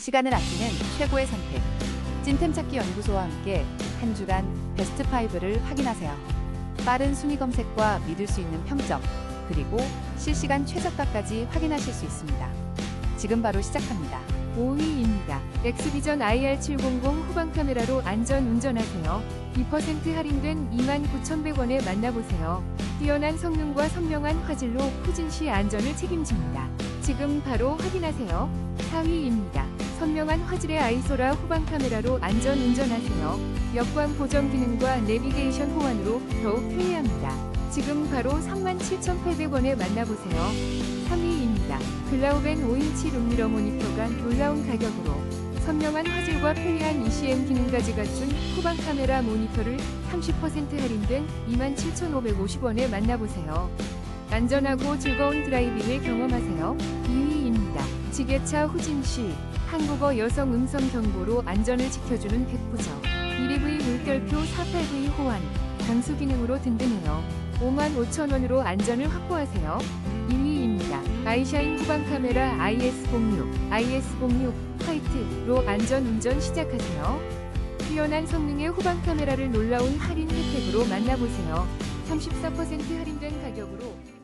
시간을 아끼는 최고의 선택. 찐템 찾기 연구소와 함께 한 주간 베스트 5를 확인하세요. 빠른 순위 검색과 믿을 수 있는 평점, 그리고 실시간 최저가까지 확인하실 수 있습니다. 지금 바로 시작합니다. 5위입니다. 엑스비전 IR700 후방 카메라로 안전 운전하세요. 2% 할인된 29,100원에 만나보세요. 뛰어난 성능과 선명한 화질로 후진 시 안전을 책임집니다. 지금 바로 확인하세요. 4위입니다. 선명한 화질의 아이소라 후방 카메라로 안전 운전하세요. 역광 보정 기능과 내비게이션 호환으로 더욱 편리합니다. 지금 바로 37,800원에 만나보세요. 3위입니다. 글라우벤 5인치 룸미러 모니터가 놀라운 가격으로 선명한 화질과 편리한 ECM 기능까지 갖춘 후방 카메라 모니터를 30% 할인된 27,550원에 만나보세요. 안전하고 즐거운 드라이빙을 경험하세요. 2위 입니다. 지게차 후진 시 한국어 여성 음성 경보로 안전을 지켜주는 백부적 1EV 물결표 48V 호환 강수 기능으로 든든해요. 55,000원으로 안전을 확보하세요. 2위입니다. 아이샤인 후방 카메라 IS06, IS06 화이트로 안전 운전 시작하세요. 뛰어난 성능의 후방 카메라를 놀라운 할인 혜택으로 만나보세요. 34% 할인된 가격으로